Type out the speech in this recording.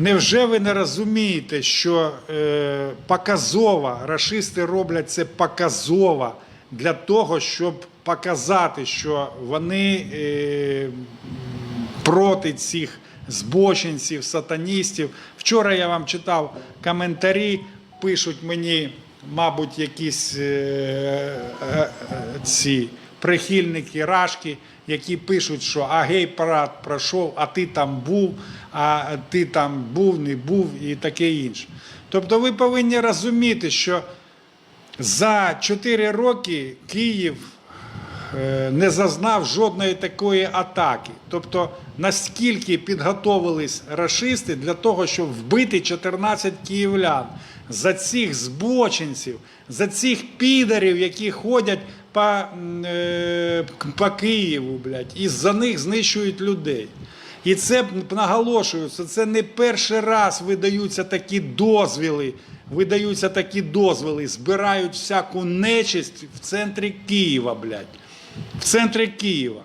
Невже ви не розумієте, що е, показово, рашисти роблять це показово для того, щоб показати, що вони е, проти цих збочинців, сатаністів. Вчора я вам читав коментарі, пишуть мені, мабуть, якісь е, е, е, ці прихильники рашки, які пишуть, що а гей-парад пройшов, а ти там був, а ти там був, не був і таке інше. Тобто ви повинні розуміти, що за 4 роки Київ е, не зазнав жодної такої атаки. Тобто, наскільки підготовились рашисти для того, щоб вбити 14 київлян за цих збочинців, за цих підарів, які ходять по, е, по Києву, блядь, і за них знищують людей. І це наголошується, це не перший раз видаються такі дозвіли, видаються такі дозволи, збирають всяку нечисть в центрі Києва, блядь. В центрі Києва.